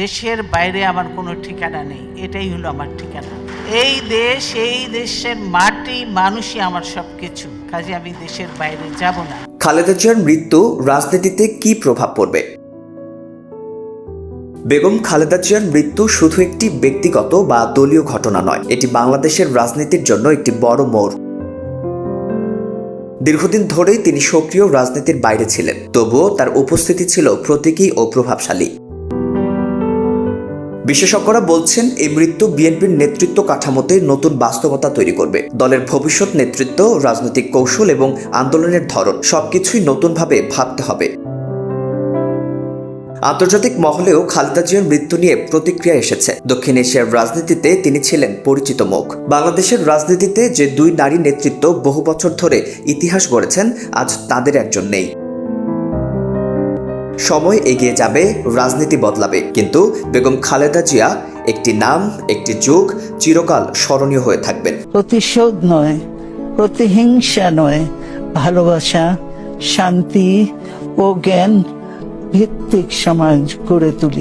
দেশের বাইরে আমার কোনো ঠিকানা নেই। এটাই হলো আমার ঠিকানা। এই দেশ, এই দেশের মাটি, মানুষই আমার সব কিছু কাজে আমি দেশের বাইরে যাব না। খালেদা জিয়ার মৃত্যু রাজনীতিতে কি প্রভাব পড়বে? বেগম খালেদা জিয়ার মৃত্যু শুধু একটি ব্যক্তিগত বা দলীয় ঘটনা নয়, এটি বাংলাদেশের রাজনীতির জন্য একটি বড় মোড়। দীর্ঘদিন ধরেই তিনি সক্রিয় রাজনীতির বাইরে ছিলেন, তবুও তার উপস্থিতি ছিল প্রতীকী ও প্রভাবশালী। বিশেষজ্ঞরা বলছেন, এই মৃত্যু বিএনপির নেতৃত্ব কাঠামোতে নতুন বাস্তবতা তৈরি করবে। দলের ভবিষ্যৎ নেতৃত্ব, রাজনৈতিক কৌশল এবং আন্দোলনের ধরন সবকিছুই নতুনভাবে ভাবতে হবে। আন্তর্জাতিক মহলেও খালেদা জিয়ার মৃত্যু নিয়ে প্রতিক্রিয়া এসেছে। দক্ষিণ এশিয়ার রাজনীতিতে তিনি ছিলেন পরিচিত মুখ। বাংলাদেশের রাজনীতিতে যে দুই নারী নেতৃত্ব বহু বছর ধরে ইতিহাস গড়েছেন, আজ তাদের একজন নেই। সময় এগিয়ে যাবে, রাজনীতি বদলাবে। কিন্তু বেগম খালেদা জিয়া একটি নাম, একটি যুগ চিরকাল স্মরণীয় হয়ে থাকবেন। প্রতিশোধ নয়, প্রতিহিংসা নয়, ভালোবাসা, শান্তি ও জ্ঞান ভিত্তিক সমাজ গড়ে তুলি।